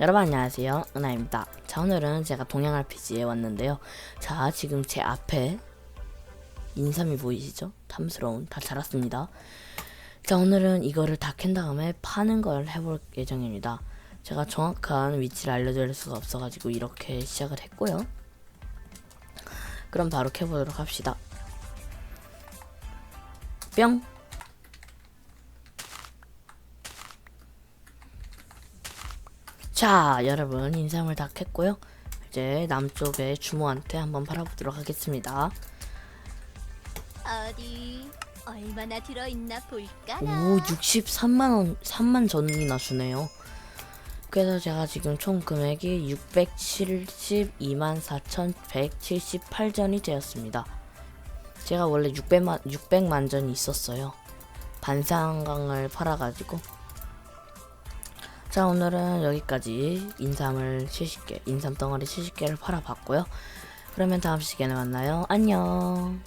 여러분 안녕하세요. 은하입니다. 자 오늘은 제가 동양 RPG에 왔는데요. 자 지금 제 앞에 인삼이 보이시죠? 탐스러운 다 자랐습니다. 자 오늘은 이거를 다 캔 다음에 파는 걸 해볼 예정입니다. 제가 정확한 위치를 알려드릴 수가 없어가지고 이렇게 시작을 했고요. 그럼 바로 캐보도록 합시다. 뿅 자, 여러분 인삼을 다 캤고요. 이제 남쪽의 주모한테 한번 팔아보도록 하겠습니다. 어디 얼마나 들어있나 볼까나 오, 63만 원, 3만 전이나 주네요. 그래서 제가 지금 총 금액이 672만 4,178전이 되었습니다. 제가 원래 600만 600만 전이 있었어요. 반상강을 팔아가지고. 자 오늘은 여기까지 인삼을 70개, 인삼 덩어리 70개를 팔아봤고요. 그러면 다음 시간에 만나요. 안녕.